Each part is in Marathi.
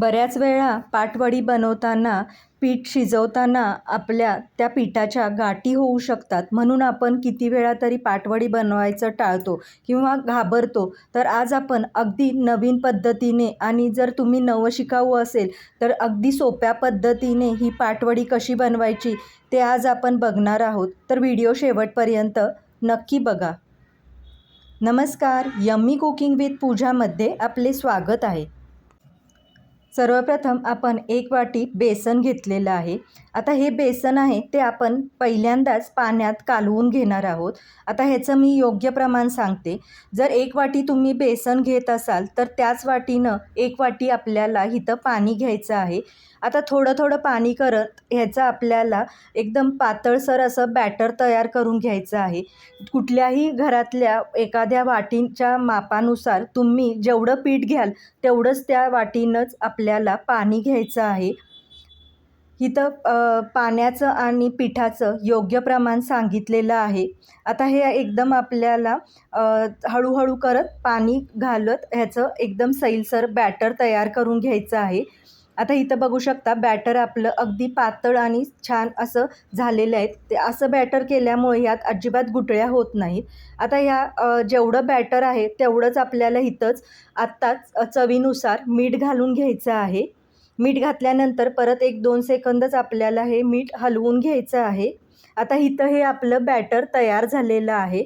बऱ्याच वेळा पाटवडी बनवताना पीठ शिजवताना आपल्या त्या पिठाच्या गाठी होऊ शकतात. म्हणून आपण किती वेळा तरी पाटवडी बनवायचं टाळतो किंवा घाबरतो. तर आज आपण अगदी नवीन पद्धतीने आणि जर तुम्ही नवशिकाऊ असेल तर अगदी सोप्या पद्धतीने ही पाटवडी कशी बनवायची ते आज आपण बघणार आहोत. तर व्हिडिओ शेवटपर्यंत नक्की बघा. नमस्कार. यम्मी कुकिंग विथ पूजामध्ये आपले स्वागत आहे. सर्वप्रथम आपण एक वाटी बेसन घेतलेलं आहे. आता हे बेसन आहे ते आपण पहिल्यांदाच पाण्यात कालवून घेणार आहोत. आता ह्याचं मी योग्य प्रमाण सांगते. जर एक वाटी तुम्ही बेसन घेत असाल तर त्याच वाटीनं एक वाटी आपल्याला इथं पाणी घ्यायचं आहे. आता थोडं थोडं पाणी करत ह्याचं आपल्याला एकदम पातळसर असं बॅटर तयार करून घ्यायचं आहे. कुठल्याही घरातल्या एखाद्या वाटींच्या मापानुसार तुम्ही जेवढं पीठ घ्याल तेवढंच त्या वाटीनंच आप आपल्याला पाणी घ्यायचं आहे. इथं पाण्याचं आणि पिठाचं योग्य प्रमाण सांगितलेलं आहे. आता हे एकदम आपल्याला हळूहळू करत पाणी घालत ह्याचं एकदम सैलसर बॅटर तयार करून घ्यायचं आहे. आता इथं बघू शकता बॅटर आपलं अगदी पातळ आणि छान असं झालेलं आहे. ते असं बॅटर केल्यामुळे ह्यात अजिबात गुटळ्या होत नाहीत. आता ह्या जेवढं बॅटर आहे तेवढंच आपल्याला इथंच आत्ताच चवीनुसार मीठ घालून घ्यायचं आहे. मीठ घातल्यानंतर परत एक दोन सेकंदच आपल्याला हे मीठ हलवून घ्यायचं आहे. आता इथं हे आपलं बॅटर तयार झालेलं आहे.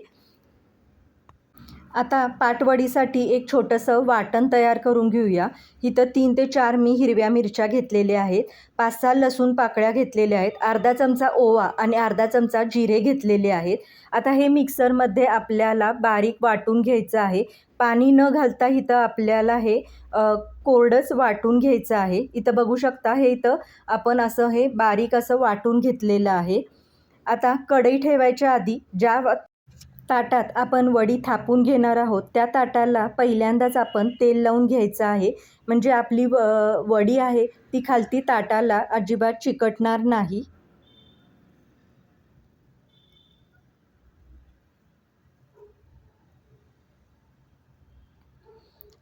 आता पाटवडीसाठी एक छोटंसं वाटण तयार करून घेऊया. इथं तीन ते चार मी हिरव्या मिरच्या घेतलेल्या आहेत. पाच सहा लसूण पाकळ्या घेतलेल्या आहेत. अर्धा चमचा ओवा आणि अर्धा चमचा जिरे घेतलेले आहेत. आता हे मिक्सरमध्ये आपल्याला बारीक वाटून घ्यायचं आहे. पाणी न घालता इथं आपल्याला हे कोरडंच वाटून घ्यायचं आहे. इथं बघू शकता हे इथं आपण असं हे बारीक असं वाटून घेतलेलं आहे. आता कढई ठेवायच्या आधी ज्या ताटात आपण वडी थापून घेणार आहोत. त्या ताटाला पहिल्यांदाच आपण तेल लावून घ्यायचं आहे. म्हणजे आपली व वडी आहे ती खालती ताटाला अजिबात चिकटणार नाही.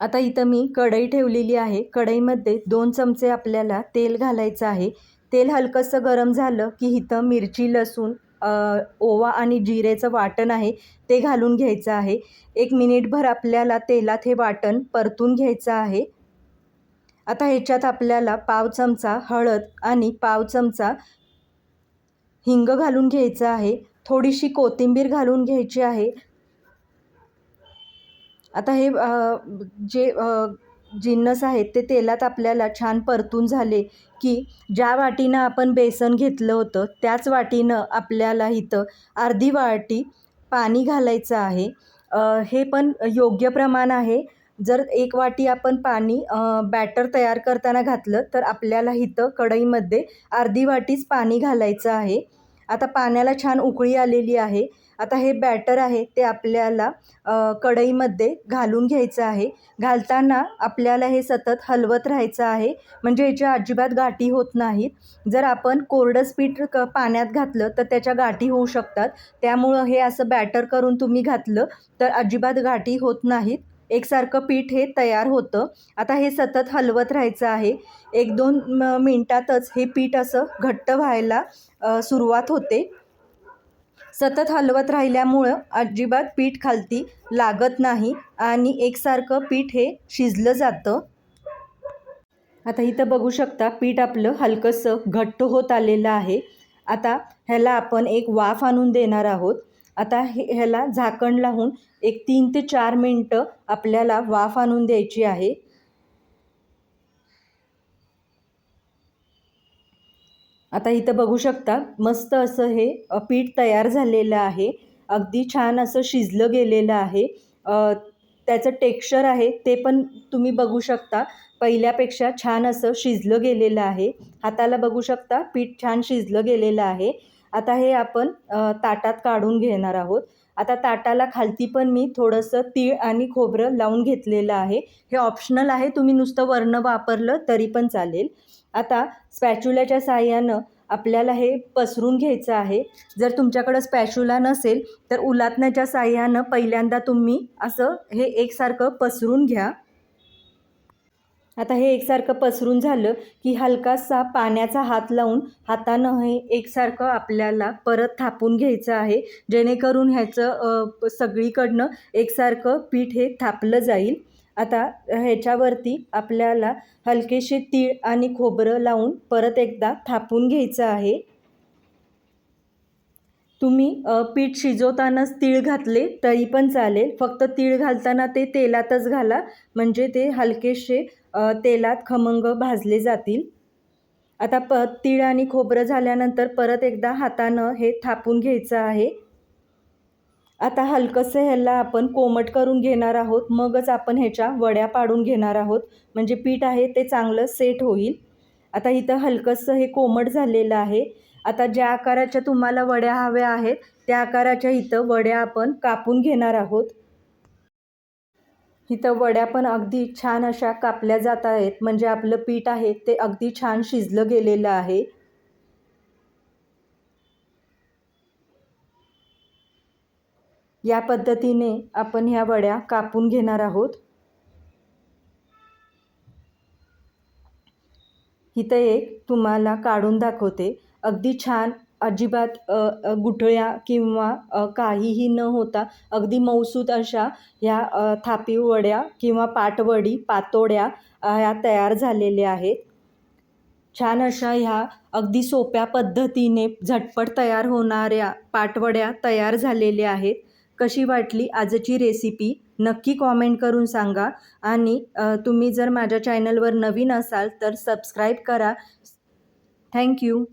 आता इथं मी कढई ठेवलेली आहे. कढईमध्ये दोन चमचे आपल्याला तेल घालायचं आहे. तेल हलकंसं गरम झालं की इथं मिरची लसूण ओवा आणि जिरेचं वाटण आहे ते घालून घ्यायचं आहे. एक मिनिटभर आपल्याला तेलात हे वाटण परतून घ्यायचं आहे. आता ह्याच्यात आपल्याला पाव चमचा हळद आणि पाव चमचा हिंग घालून घ्यायचं आहे. थोडीशी कोथिंबीर घालून घ्यायची आहे. आता हे जे जिन्नस आहेत ते तेलात आपल्याला छान परतून झाले की ज्या वाटीनं आपण बेसन घेतलं होतं त्याच वाटीनं आपल्याला इथं अर्धी वाटी पाणी घालायचं आहे. हे पण योग्य प्रमाण आहे. जर एक वाटी आपण पाणी बॅटर तयार करताना घातलं तर आपल्याला इथं कढईमध्ये अर्धी वाटीच पाणी घालायचं आहे. आता पाण्याला छान उकळी आलेली आहे. आता हे बॅटर आहे ते आपल्याला कढईमध्ये घालून घ्यायचं आहे. घालताना आपल्याला हे सतत हलवत राहायचं आहे. म्हणजे याच्या अजिबात गाठी होत नाहीत जर आपण कोरडं पीठ क पाण्यात घातलं तर त्याच्या गाठी होऊ शकतात. त्यामुळं हे असं बॅटर करून तुम्ही घातलं तर अजिबात गाठी होत नाहीत. एकसारखं पीठ हे तयार होतं. आता हे सतत हलवत राहायचं आहे. एक दोन म मिनटातच हे पीठ असं घट्ट व्हायला सुरुवात होते. सतत हलवत राहिल्यामुळं अजिबात पीठ खालती लागत नाही आणि एकसारखं पीठ हे शिजलं जातं. आता इथं बघू शकता पीठ आपलं हलकंसं घट्ट होत आलेलं आहे. आता ह्याला आपण एक वाफ आणून देणार आहोत. आता हे ह्याला झाकण लावून एक तीन ते चार मिनटं आपल्याला वाफ आणून द्यायची आहे. आता इथं बघू शकता मस्त असं हे पीठ तयार झालेलं आहे. अगदी छान असं शिजलं गेलेलं आहे. त्याचं टेक्स्चर आहे ते पण तुम्ही बघू शकता. पहिल्यापेक्षा छान असं शिजलं गेलेलं आहे. हाताला बघू शकता पीठ छान शिजलं गेलेलं आहे. आता हे आपण ताटात काढून घेणार आहोत. आता ताटाला खालती पण मी थोडंसं तीळ आणि खोबरं लावून घेतलेलं आहे. हे ऑप्शनल आहे तुम्ही नुसतं वर्ण वापरलं तरी पण चालेल. आता स्पॅच्युल्याच्या साहाय्यानं आपल्याला हे पसरून घ्यायचं आहे. जर तुमच्याकडं स्पॅच्युला नसेल तर उलातण्याच्या साहाय्यानं पहिल्यांदा तुम्ही असं हे एकसारखं पसरून घ्या. आता हे एकसारखं पसरून झालं की हलकासा पाण्याचा हात लावून हातानं हे एकसारखं आपल्याला परत थापून घ्यायचं आहे. जेणेकरून ह्याचं सगळीकडनं एकसारखं पीठ हे थापलं जाईल. आता ह्याच्यावरती आपल्याला हलकेशी तीळ आणि खोबरं लावून परत एकदा थापून घ्यायचं आहे. तुम्ही पीठ शिजवतानाच तीळ घातले तरी पण चालेल. फक्त तीळ घालताना ते तेलातच घाला. म्हणजे ते हलकेसे तेलात खमंग भाजले जातील. आता प तीळ आणि खोबरं झाल्यानंतर परत एकदा हातानं हे थापून घ्यायचं आहे. आता हलकंसं ह्याला आपण कोमट करून घेणार आहोत. मगच आपण ह्याच्या वड्या पाडून घेणार आहोत. म्हणजे पीठ आहे ते चांगलं सेट होईल. आता इथं हलकंसं हे कोमट झालेलं आहे. आता ज्या आकाराच्या तुम्हाला वड्या हव्या आहेत त्या आकाराच्या इथं वड्या आपण कापून घेणार आहोत. इथं वड्या पण अगदी छान अशा कापल्या जात आहेत. म्हणजे आपलं पीठ आहे ते अगदी छान शिजलं गेलेलं आहे. या पद्धतीने आपण ह्या वड्या कापून घेणार आहोत. इथं एक तुम्हाला काढून दाखवते. अगदी छान अजिबात गुठळ्या किंवा काहीही न होता अगदी मऊसूत अशा ह्या अ, थापी वड्या किंवा पाटवडी पातोड्या ह्या तयार झालेल्या आहेत. छान अशा ह्या अगदी सोप्या पद्धतीने झटपट तयार होणाऱ्या पाटवड्या तयार झालेल्या आहेत. कशी वाटली आजची रेसिपी नक्की कॉमेंट करून सांगा. आणि तुम्ही जर माझ्या चॅनलवर नवीन असाल तर सबस्क्राईब करा. थँक्यू